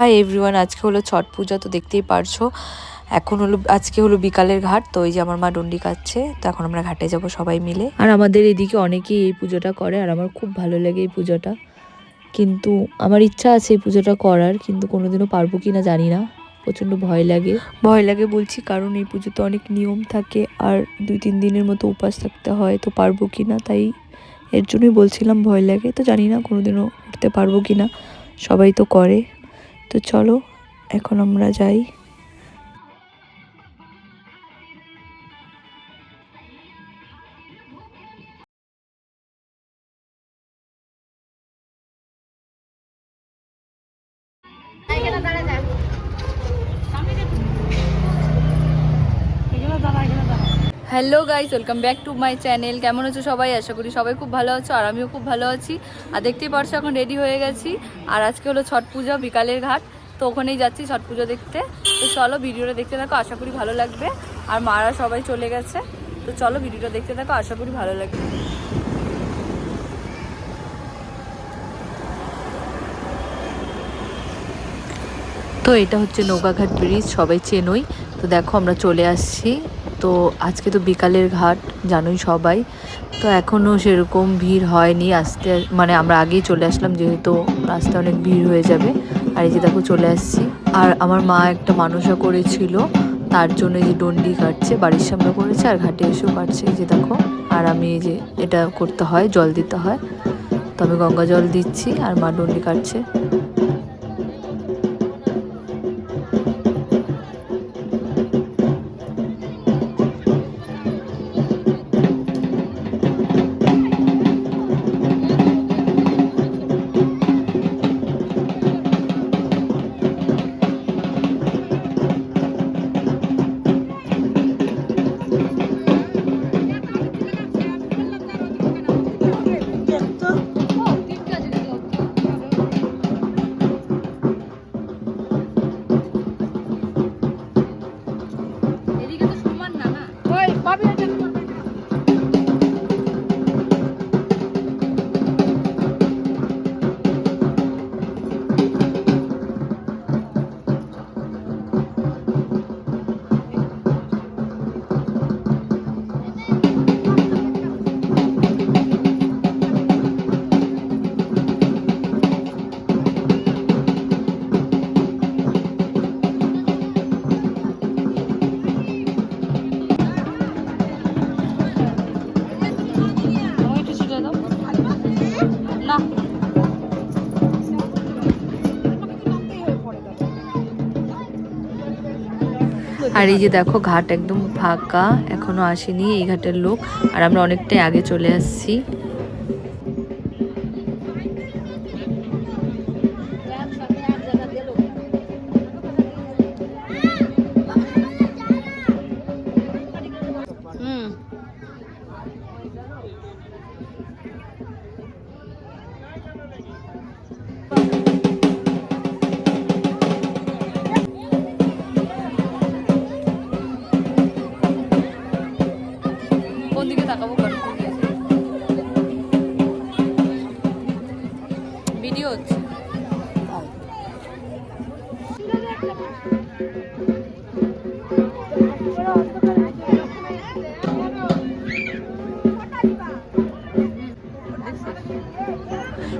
Hi everyone আজকে হলো ছট পূজা তো দেখতেই পারছ। এখন হলো আজকে হলো বিকালের ঘাট তো ওই যে আমার মা ডন্ডি কাটছে তো এখন আমরা ঘাটে যাব সবাই মিলে। আর আমাদের এদিকে অনেকেই এই পুজোটা করে আর আমার খুব ভালো লাগে এই পুজোটা। কিন্তু আমার ইচ্ছা আছে এই পুজোটা করার কিন্তু কোনোদিনও পারব কি না জানি না। প্রচণ্ড ভয় লাগে। ভয় লাগে বলছি কারণ এই পুজোতে অনেক নিয়ম থাকে আর দুই তিন দিনের মতো উপাস থাকতে হয় তো পারব কি না তাই এর জন্যই বলছিলাম ভয় লাগে তো জানি না কোনোদিনও উঠতে পারব কি না সবাই তো করে। তো চলো এখন আমরা যাই। Hello guys, welcome back to my channel. কেমন আছো সবাই? আশা করি সবাই খুব ভালো আছো আর আমিও খুব ভালো আছি। আর দেখতেই পারছ, এখন রেডি হয়ে গেছি। আর আজকে হলো ছট পুজো, বিকালের ঘাট। তো ওখানেই যাচ্ছি ছট পুজো দেখতে। তো চলো ভিডিওটা দেখতে থাকো, আশা করি ভালো লাগবে। আর মারা সবাই চলে গেছে। তো চলো ভিডিওটা দেখতে থাকো, আশা করি ভালো লাগবে। তো এটা হচ্ছে নৌকাঘাট ব্রিজ, সবাই চেনই। তো দেখো আমরা চলে আসছি। তো আজকে তো বিকালের ঘাট, জানোই সবাই। তো এখনও সেরকম ভিড় হয়নি আসতে মানে আমরা আগেই চলে আসলাম, যেহেতু রাস্তায় অনেক ভিড় হয়ে যাবে। আর এই যে দেখো চলে আসছি। আর আমার মা একটা মানুষা করেছিল, তার জন্য যে ডন্ডি কাটছে, বাড়ির সামনে করেছে, আর ঘাটে এসেও কাটছে, এই যে দেখো। আর আমি এই যে এটা করতে হয়, জল দিতে হয়। তো আমি গঙ্গা জল দিচ্ছি, আর মা ডন্ডি কাটছে। আর এই যে দেখো ঘাট একদম ফাঁকা, এখনও আসেনি এই ঘাটের লোক, আর আমরা অনেকটাই আগে চলে আসছি। কোন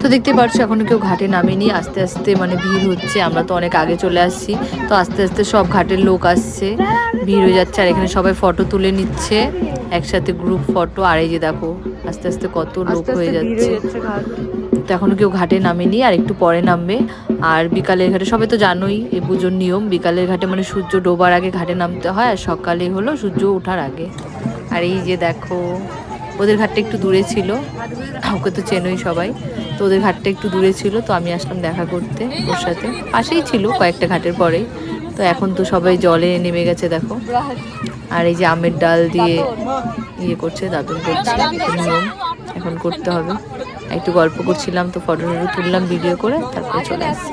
তো দেখতে পাচ্ছ এখনও কেউ ঘাটে নামেনি। আস্তে আস্তে মানে ভিড় হচ্ছে আমরা তো অনেক আগে চলে আসছি। তো আস্তে আস্তে সব ঘাটের লোক আসছে ভিড় হয়ে যাচ্ছে আর এখানে সবাই ফটো তুলে নিচ্ছে। একসাথে গ্রুপ ফটো আর এই যে দেখো আস্তে আস্তে কত লোক হয়ে যাচ্ছে। তো এখনও কেউ ঘাটে নামেনি আর একটু পরে নামবে। আর বিকালের ঘাটে সবাই তো জানোই এই পুজোর নিয়ম বিকালের ঘাটে মানে সূর্য ডোবার আগে ঘাটে নামতে হয় আর সকালে হলো সূর্য ওঠার আগে। আর এই যে দেখো ওদের ঘাটটা একটু দূরে ছিল। ওকে তো চেনই সবাই। তো ওদের ঘাটটা একটু দূরে ছিল, তো আমি আসলাম দেখা করতে ওর সাথে। পাশেই ছিল কয়েকটা ঘাটের পরেই। তো এখন তো সবাই জলে নেমে গেছে, দেখো। আর এই যে আমের ডাল দিয়ে ইয়ে করছে, দাদুন করছে নিয়ম এখন করতে হবে। একটু গল্প করছিলাম, তো ফটো তুললাম ভিডিও করে, তারপরে চলে আসছি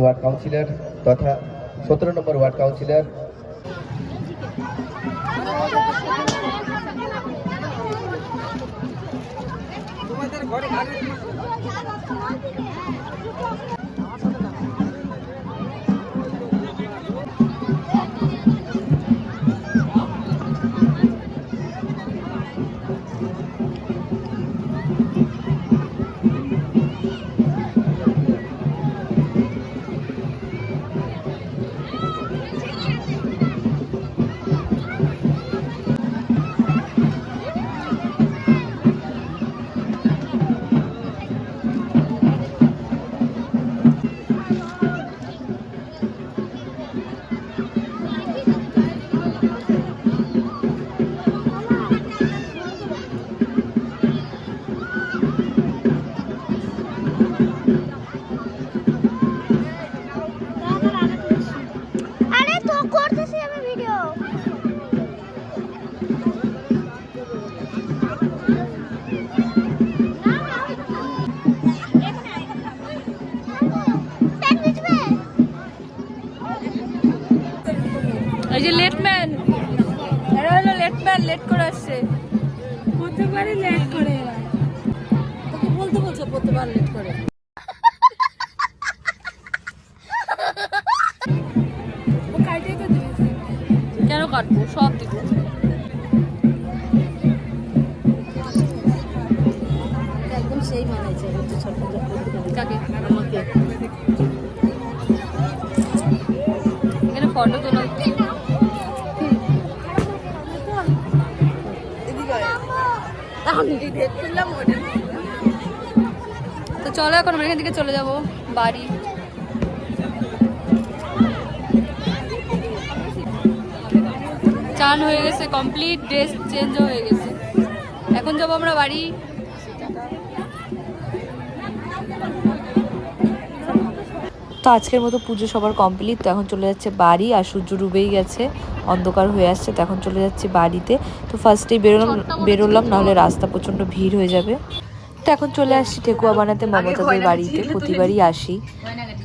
ওয়ার্ড কাউন্সিলর তথা সতেরো নম্বর ওয়ার্ড কাউন্সিলর। আরে প্রত্যেকবারই লেট করে তোকে বলতে বলছো প্রত্যেকবার লেট করে। কেন কাটবো? সব দিব। একদম সেই মানাইছে কাকে? আমাকে। এখানে ফটো তোলা। তো চলো এখন আমরা এখান থেকে চলে যাব, বাড়ি। চান হয়ে গেছে কমপ্লিট ড্রেস চেঞ্জ হয়ে গেছে। এখন যাব আমরা বাড়ি। আজকের মতো পুজো সবার কমপ্লিট তো এখন চলে যাচ্ছে বাড়ি আর সূর্য ডুবেই গেছে অন্ধকার হয়ে আসছে তো এখন চলে যাচ্ছে বাড়িতে। তো ফার্স্টেই বেরোলাম বেরোলাম নাহলে রাস্তা প্রচণ্ড ভিড় হয়ে যাবে। তো এখন চলে আসছি ঠেকুয়া বানাতে মমতাদের বাড়িতে প্রতিবারই আসি।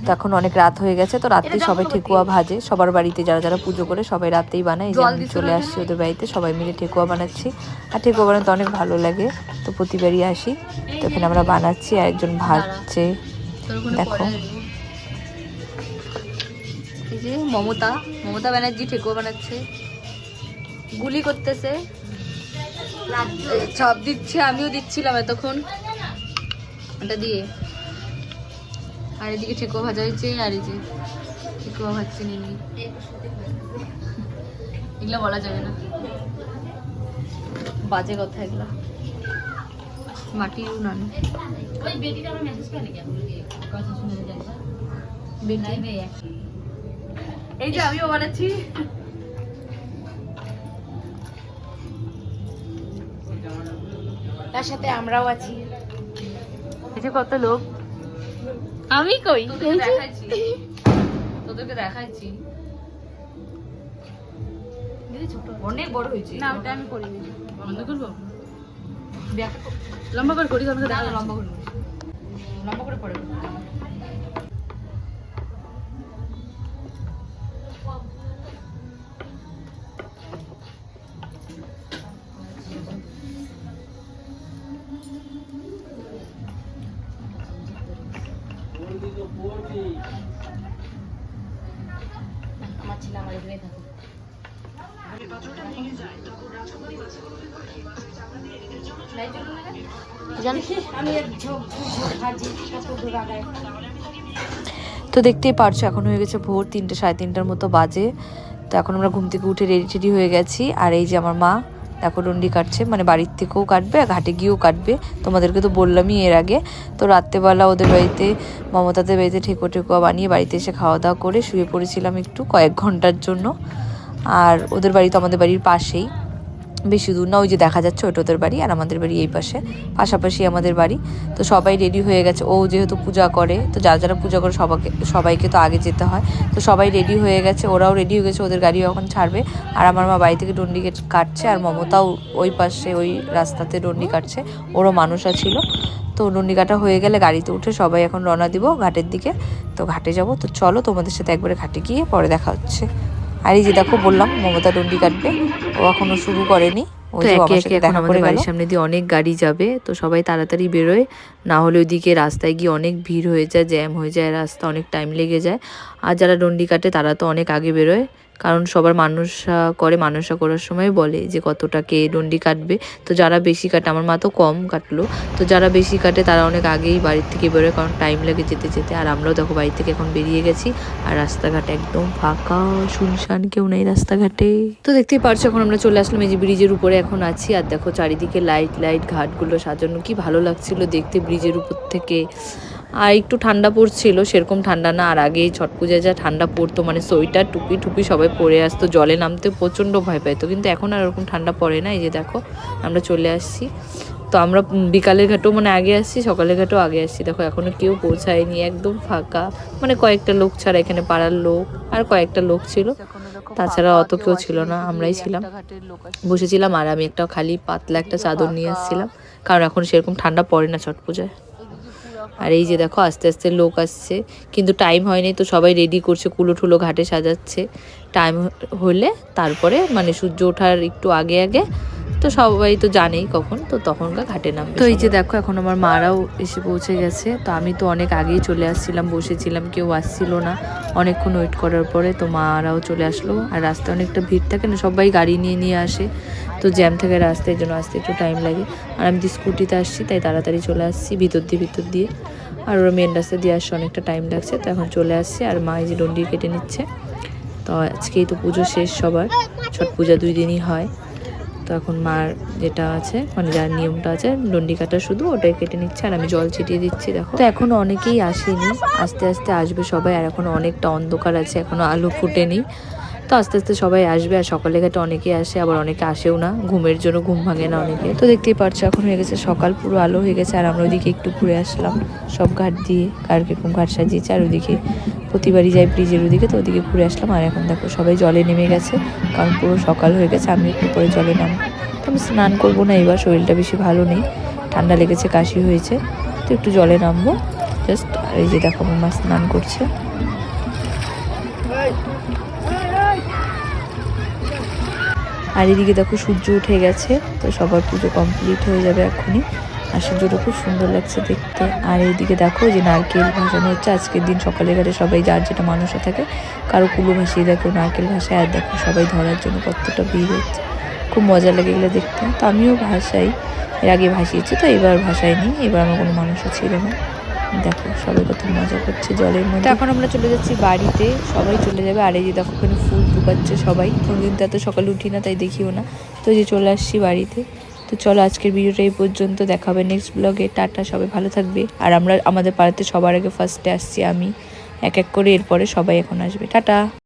তো এখন অনেক রাত হয়ে গেছে তো রাত্রে সবাই ঠেকুয়া ভাজে সবার বাড়িতে যারা যারা পুজো করে সবাই রাতেই বানায় এই যে আমি চলে আসছি ওদের বাড়িতে সবাই মিলে ঠেকুয়া বানাচ্ছি। আর ঠেকুয়া বানাতে অনেক ভালো লাগে তো প্রতিবারই আসি তো এখানে আমরা বানাচ্ছি আর একজন ভাজছে। দেখো। এই যে মমতা মমতা ব্যানার্জি ঠেকুয়া বানাচ্ছে। গুলি করতেছে। চাপ দিচ্ছে আমিও দিচ্ছিলাম এতক্ষণ। এটা দিয়ে। আর এদিকে ঠেকুয়া ভাজা হয়েছে আর এই যে ঠেকুয়া ভাজছে নিনি এগুলো বলা যাবে না। বাজে কথা এগুলো। মাটির উনান। বেটি? এই যে আমিও বানাচ্ছি। তার সাথে আমরাও আছি। এই যে কত লোক। আমি কই? তোদেরকে দেখাইছি। তোদেরকে দেখাইছি। অনেক বড় হয়েছে। না ওটা আমি করিনি। বন্ধ করব? লম্বা করে করি লম্বা করে লম্বা করে পড়ে তো দেখতেই পারছ, এখন হয়ে গেছে ভোর তিনটে সাড়ে তিনটার মতো বাজে। তো এখন আমরা ঘুম থেকে উঠে রেডি টেডি হয়ে গেছি। আর এই যে আমার মা দেখো ডন্ডি কাটছে মানে বাড়ির থেকেও কাটবে আর ঘাটে গিয়েও কাটবে। তোমাদেরকে তো বললামই এর আগে। তো রাত্রেবেলা ওদের বাড়িতে, মমতাদের বাড়িতে ঠেকো ঠেকো বানিয়ে বাড়িতে এসে খাওয়া দাওয়া করে শুয়ে পড়েছিলাম একটু কয়েক ঘণ্টার জন্য। আর ওদের বাড়ি তো আমাদের বাড়ির পাশেই। বেশি দূর না, ওই যে দেখা যাচ্ছে ওটা ওদের বাড়ি আর আমাদের বাড়ি এই পাশে, পাশাপাশি আমাদের বাড়ি। তো সবাই রেডি হয়ে গেছে, ও যেহেতু পূজা করে, তো যারা যারা পূজা করে সবাইকে সবাইকে তো আগে যেতে হয়। তো সবাই রেডি হয়ে গেছে, ওরাও রেডি হয়ে গেছে, ওদের গাড়িও এখন ছাড়বে। আর আমার মা বাড়ি থেকে ডন্ডি কাটছে, আর মমতাও ওই পাশে, ওই রাস্তাতে ডন্ডি কাটছে, ওরও মানুষ ছিল। তো ডন্ডি কাটা হয়ে গেলে গাড়িতে উঠে সবাই এখন রওনা দিব ঘাটের দিকে। তো ঘাটে যাব, তো চলো তোমাদের সাথে একবারে ঘাটে গিয়ে পরে দেখা হচ্ছে। আর এই যে দেখো বললাম মমতা ডন্ডি কাটবে। ও এখনও শুরু করেনি। তো একে একে এখন আমাদের বাড়ির সামনে দিয়ে অনেক গাড়ি যাবে তো সবাই তাড়াতাড়ি বেরোয়। না হলে ওইদিকে রাস্তায় গিয়ে অনেক ভিড় হয়ে যায় জ্যাম হয়ে যায় রাস্তা অনেক টাইম লেগে যায়। আর যারা ডন্ডি কাটে তারা তো অনেক আগে বেরোয়। কারণ সবার মানুষরা করে মানুষরা করার সময় বলে যে কতটা কে ডন্ডি কাটবে। তো যারা বেশি কাটে, আমার মা তো কম কাটলো, তো যারা বেশি কাটে তারা অনেক আগেই বাড়ির থেকে বেরোয় কারণ টাইম লাগে যেতে যেতে। আর আমরাও দেখো বাড়ি থেকে এখন বেরিয়ে গেছি আর রাস্তাঘাট একদম ফাঁকা, শুনশান কেউ নেই রাস্তাঘাটে। তো দেখতেই পারছ, এখন আমরা চলে আসলাম এই যে ব্রিজের উপরে এখন আছি। আর দেখো চারিদিকে লাইট লাইট ঘাটগুলো সাজানো, কি ভালো লাগছিল দেখতে ব্রিজের উপর থেকে। আর একটু ঠান্ডা পড়ছিল, সেরকম ঠান্ডা না। আর আগে ছট পূজায় যা ঠান্ডা পড়তো মানে সোয়েটার, টুপি টুপি সবাই পরে আসতো, জলে নামতে প্রচণ্ড ভয় পাইতো। কিন্তু এখন আর ওরকম ঠান্ডা পড়ে না, এই যে দেখো, আমরা চলে আসছি। তো আমরা বিকালের ঘাটেও মানে আগে আসছি, সকালের ঘাটেও আগে আসছি। দেখো এখনও কেউ পৌঁছায়নি, একদম ফাঁকা। মানে কয়েকটা লোক ছাড়া এখানে পাড়ার লোক, আর কয়েকটা লোক ছিল। তাছাড়া অত কেউ ছিল না, আমরাই ছিলাম। বসেছিলাম, আর আমি একটা খালি পাতলা একটা চাদর নিয়ে আসছিলাম। কারণ এখন সেরকম ঠান্ডা পড়ে না ছট পূজায়। আর এই যে দেখো, আস্তে আস্তে লোক আসছে। কিন্তু টাইম হয়নি তো সবাই রেডি করছে কুলো ঠুলো ঘাটে সাজাচ্ছে। টাইম হলে তারপরে মানে সূর্য ওঠার একটু আগে আগে তো সবাই তো জানেই কখন তো তখনকার ঘাটে নামবে তো এই যে দেখো এখন আমার মারাও এসে পৌঁছে গেছে তো আমি তো অনেক আগেই চলে আসছিলাম বসেছিলাম কেউ আসছিল না। অনেকক্ষণ ওয়েট করার পরে তো মারাও চলে আসলো আর রাস্তায় অনেকটা ভিড় থাকে না সবাই গাড়ি নিয়ে নিয়ে আসে তো জ্যাম থাকে রাস্তায় জন্য আসতে একটু টাইম লাগে। আর আমি তো স্কুটিতে আসছি তাই তাড়াতাড়ি চলে আসছি ভিতর দিয়ে ভিতর দিয়ে। আর ওরা মেন রাস্তা দিয়ে আসছে অনেকটা টাইম লাগছে তো এখন চলে আসছে আর মা এই যে ডন্ডি কেটে নিচ্ছে। তো আজকেই তো পুজো শেষ সবার ছট পূজা দুই দিনই হয়। তো এখন মার যেটা আছে মানে যার নিয়মটা আছে ডন্ডি কাটা শুধু ওটাই কেটে নিচ্ছে আর আমি জল ছিটিয়ে দিচ্ছি, দেখো। তো এখন অনেকেই আসেনি, আস্তে আস্তে আসবে সবাই আর এখন অনেকটা অন্ধকার আছে, এখনও আলো ফুটেনি। তো আস্তে আস্তে সবাই আসবে, আর সকালে ঘাটে অনেকেই আসে, আবার অনেকে আসেও না। ঘুমের জন্য ঘুম ভাঙে না অনেকে। তো দেখতেই পারছ, এখন হয়ে গেছে সকাল, পুরো আলো হয়ে গেছে, আর আমরা ওইদিকে একটু ঘুরে আসলাম। সব ঘাট দিয়ে, কার কীরকম ঘাট সাজিয়েছে, আর ওইদিকে প্রতিবারই যাই ব্রিজের ওদিকে তো ওদিকে ঘুরে আসলাম। আর এখন দেখো, সবাই জলে নেমে গেছে, কারণ পুরো সকাল হয়ে গেছে আমি একটু পরে জলে নামবো। তো আমি স্নান করব না এবার, শরীরটা বেশি ভালো নেই, ঠান্ডা লেগেছে, কাশি হয়েছে, তো একটু জলে নামবো। জাস্ট এই যে দেখো আমার স্নান করছে। আর এদিকে দেখো সূর্য উঠে গেছে, তো সবার পুজো কমপ্লিট হয়ে যাবে এখনই আর সূর্যটা খুব সুন্দর লাগছে দেখতে। আর এইদিকে দেখো যে নারকেল ভাসানো হচ্ছে। আজকের দিন সকালে ঘাটে সবাই যার যেটা মানুষও থাকে, কারও কুলো ভাসিয়ে দেখো নারকেল ভাসায়, আর দেখো সবাই ধরার জন্য কতটা ভিড় হচ্ছে। খুব মজা লাগে এগুলো দেখতে। তো আমিও ভাসাই। এর আগে ভাসিয়েছি, তো এবার ভাসাইনি। এবার আমার কোনো মানুষও ছিল না। দেখো, সবাই কত মজা করছে জলের মধ্যে। এখন আমরা চলে যাচ্ছি বাড়িতে, সবাই চলে যাবে। আর এই যে দেখো ওখানে ফুল ঢুকাচ্ছে সবাই। কোনোদিন তো এত সকালে উঠি না, তাই দেখিও না। তো যে চলে আসছি বাড়িতে। তো চলো, আজকের ভিডিওটা এই পর্যন্ত দেখা হবে নেক্সট ব্লগে টাটা, সবাই ভালো থাকবে। আর আমরা আমাদের পাড়াতে সবার আগে ফার্স্টে আসছি আমি। এক এক করে এরপরে সবাই এখন আসবে। টাটা!